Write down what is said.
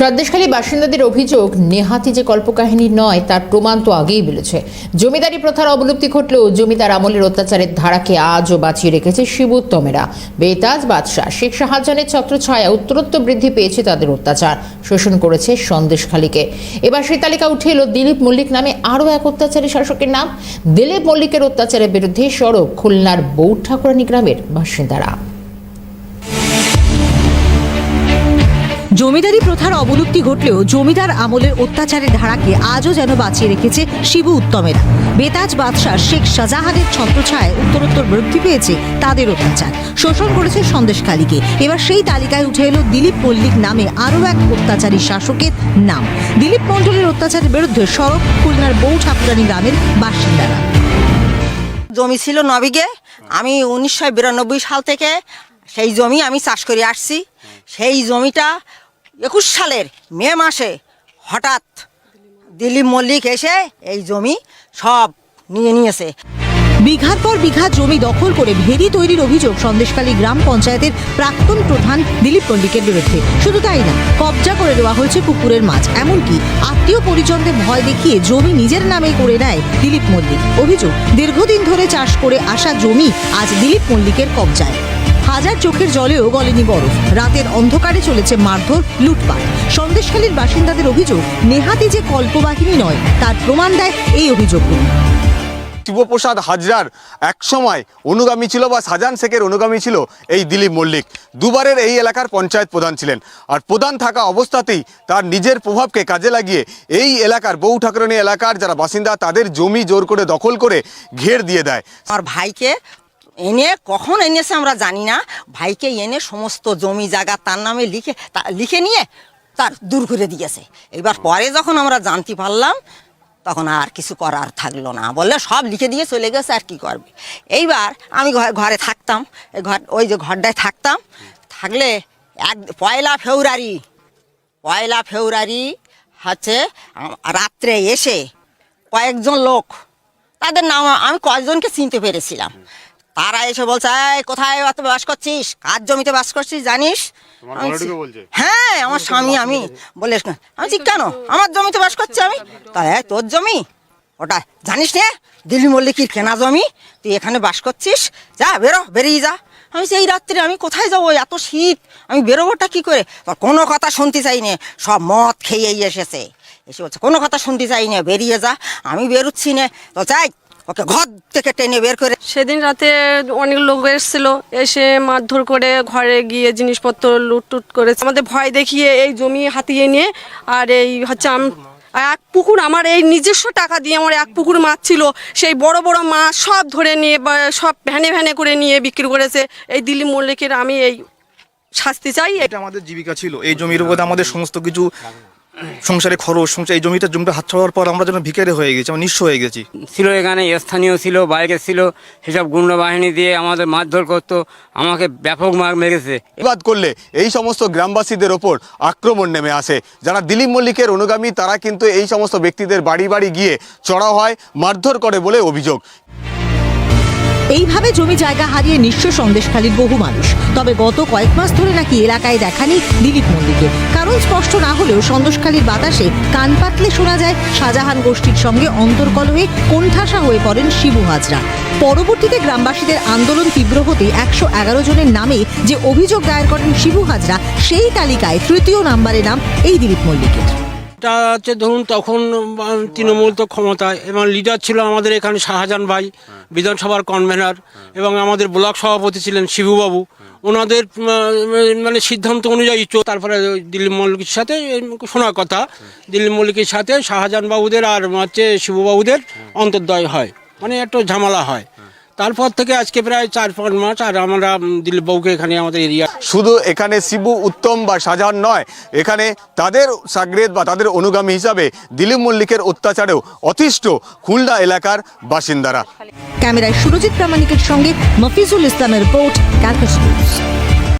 সন্দেশখালী বাসিন্দাদের অভিযোগ, নেহাতি যে কল্পকাহিনী নয়, তার প্রমাণ তো আগেই মিলেছে জমিদারি প্রথার অবলুপ্তি ঘটলেও জমিদার আমলের অত্যাচারের ধারাকে আজও বাঁচিয়ে রেখেছে শিবুত্তমেরা। বেতাজ বাদশাহ, শেখ শাহজাহানের ছত্রছায়া উত্তরোত্তর বৃদ্ধি পেয়েছে তাদের অত্যাচার, শোষণ করেছে সন্দেশখালীকে। এবার সেই তালিকা উঠে এলো দিলীপ মল্লিক নামে আরও এক অত্যাচারী শাসকের নাম। দিলীপ মল্লিকের অত্যাচারের বিরুদ্ধে সড়ক খুলনার বৌঠ ঠাকুরানী গ্রামের বাসিন্দারা। জমিদারি প্রথার অবলুপ্তি ঘটলেও জমিদার আমলের অত্যাচারের ধারাকে আজও যেন বাঁচিয়ে রেখেছে শিবু উত্তমেরা। বেতাজ বাদশাহ শেখ শাহজাহানের ছত্রছায় উত্তরোত্তর বৃদ্ধি পেয়েছে তাদের অত্যাচার। শোষণ করেছে সন্দেশখালীকে এবার সেই তালিকায় উঠে এলো দিলীপ মল্লিক নামে আরও এক অত্যাচারী শাসকের নাম। দিলীপ মণ্ডলের অত্যাচারের বিরুদ্ধে সড়ক, খুলনার বউ ঠাকুরানী গ্রামের বাসিন্দারা। জমি ছিল নবিগে। আমি উনিশশো বিরানব্বই সাল থেকে সেই জমি আমি চাষ করে আসছি। সেই জমিটা একুশ সালের মে মাসে হঠাৎ দিলীপ মল্লিক এসে এই জমি সব নিয়ে নিয়েছে। বিঘার পর বিঘা জমি দখল করে ভেরি তৈরির অভিযোগ সন্দেশকালী গ্রাম পঞ্চায়েতের প্রাক্তন প্রধান দিলীপ পণ্ডিকের বিরুদ্ধে। শুধু তাই না, কবজা করে দেওয়া হয়েছে পুকুরের মাছ। এমনকি আত্মীয় পরিজনদের ভয় দেখিয়ে জমি নিজের নামে করে নেয় দিলীপ মল্লিক। অভিযোগ, দীর্ঘদিন ধরে চাষ করে আসা জমি আজ দিলীপ মল্লিকের কবজায়। হাজার চোখের জলেও গলেনি বরফ। রাতের অন্ধকারে চলেছে মারধর লুটপাট। সন্দেশখালীর বাসিন্দাদের অভিযোগ নেহাতি যে কল্পবাহিনী নয় তার প্রমাণ দেয় এই অভিযোগগুলি। শিবপ্রসাদ হাজরার একসময় অনুগামী ছিল বা সাজান শেখের অনুগামী ছিল এই দিলীপ মল্লিক। দুবারের এই এলাকার পঞ্চায়েত প্রধান ছিলেন আর প্রধান থাকা অবস্থাতেই তার নিজের প্রভাবকে কাজে লাগিয়ে এই এলাকার বউ ঠাকুরানী এলাকার যারা বাসিন্দা তাদের জমি জোর করে দখল করে ঘের দিয়ে দেয়। আমার ভাইকে এনে কখন এনেছে আমরা জানি না। ভাইকে এনে সমস্ত জমি জায়গা তার নামে লিখে লিখে নিয়ে তার দূর করে দিয়েছে। এবার পরে যখন আমরা জানতে পারলাম, তখন আর কিছু করার থাকল না। বললে, সব লিখে দিয়ে চলে গেছে, আর কি করবে? এইবার আমি ঘরে থাকতাম ঘর, ওই যে ঘরটায় থাকতাম। থাকলে এক, পয়লা ফেব্রুয়ারি পয়লা ফেব্রুয়ারি হচ্ছে রাত্রে এসে কয়েকজন লোক, তাদের নাম আমি কয়েকজনকে চিনতে পেরেছিলাম। তারা এসে বলছে এই কোথায় অত বাস করছিস? কার জমিতে বাস করছিস জানিস? হ্যাঁ আমার স্বামী আমি বলে আমি বলছি, কেন? আমার জমিতে বাস করছি আমি? তাই "এই, তোর জমি? ওটা জানিস নে? দিল্লি মল্লিকির কেনা জমি। তুই এখানে বাস করছিস। যা বেরো বেরিয়ে যা। আমি সেই রাত্রে আমি কোথায় যাব? এত শীত। আমি বেরোবোটা কি করে? তোর কোনো কথা শুনতে চাই নে। সব মদ খেয়েই এসেছে। এসে বলছে কোনো কথা শুনতে চাই না বেরিয়ে যা। আমি বেরোচ্ছি না। তো চাই ওকে ঘর থেকে টেনে বের করে সেদিন রাতে অনেক লোক এসেছিল এসে মারধর করে ঘরে গিয়ে জিনিসপত্র লুটটুট করেছে। আমাদের ভয় দেখিয়ে এই জমি হাতিয়ে নিয়ে আর এই হচ্ছে আম- এক পুকুর আমার এই নিজস্ব টাকা দিয়ে আমার এক পুকুর মাছ ছিল সেই বড় বড় মাছ সব ধরে নিয়ে বা সব ভ্যানে ভ্যানে করে নিয়ে বিক্রি করেছে। এই দিল্লি মল্লিকের আমি এই শাস্তি চাই। এটা আমাদের জীবিকা ছিল। এই জমির উপরে আমাদের সমস্ত কিছু সংসারে খরচ সংসার এই জমিটা জমিটা হাত ছাড়ার পর আমরা যেন ভিকারে হয়ে গেছি আমরা নিঃস্ব হয়ে গেছি। ছিল এখানে স্থানীয় ছিল বাইরে ছিল সেসব গুন্ড বাহিনী দিয়ে আমাদের মারধর করতো আমাকে ব্যাপক মার মেরেছে। প্রতিবাদ করলে এই সমস্ত গ্রামবাসীদের ওপর আক্রমণ নেমে আসে। যারা দিলীপ মল্লিকের অনুগামী তারা কিন্তু এই সমস্ত ব্যক্তিদের বাড়ি বাড়ি গিয়ে চড়াও হয় মারধর করে বলে অভিযোগ। এইভাবে জমি জায়গা হারিয়ে নিঃস্ব সন্দেশখালীর বহু মানুষ। তবে গত কয়েক মাস ধরে নাকি এলাকায় দেখানি দিলীপ মল্লিকের কারণ স্পষ্ট না হলেও সন্দেশখালীর বাতাসে কান পাতলে শোনা যায়, শাহজাহান গোষ্ঠীর সঙ্গে অন্তর্কলহে কোণঠাসা হয়ে পড়েন শিবু হাজরা। পরবর্তীতে গ্রামবাসীদের আন্দোলন তীব্র হতে একশো এগারো জনের নামে যে অভিযোগ দায়ের করেন শিবু হাজরা, সেই তালিকায় তৃতীয় নাম্বারে নাম এই দিলীপ মল্লিকের। এটা হচ্ছে ধরুন তখন তৃণমূল তো ক্ষমতায় এবং লিডার ছিল আমাদের এখানে শাহজাহান ভাই, বিধানসভার কনভেনার এবং আমাদের ব্লক সভাপতি ছিলেন শিবুবাবু। ওনাদের মানে সিদ্ধান্ত অনুযায়ী চো- তারপরে দিলীপ মল্লিকের সাথে শোনার কথা। দিলীপ মল্লিকের সাথে শাহজাহান বাবুদের আর হচ্ছে শিবুবাবুদের অন্তর্দয় হয়। মানে একটু ঝামেলা হয়। তারপর থেকে আজকে প্রায় চার পাঁচ মাস আর আমরা দিল বউকে বাবুকে এখানে আমাদের এরিয়া শুধু এখানে শিবু উত্তম বা শাহজাহান নয় এখানে তাদের সাগরেদ বা তাদের অনুগামী হিসাবে দিলীপ মল্লিকের অত্যাচারেও অতিষ্ঠ খুলনা এলাকার বাসিন্দারা। ক্যামেরায় সুরজিৎ প্রামাণিকের সঙ্গে মফিজুল ইসলামের রিপোর্ট ক্যালকাটা নিউজ।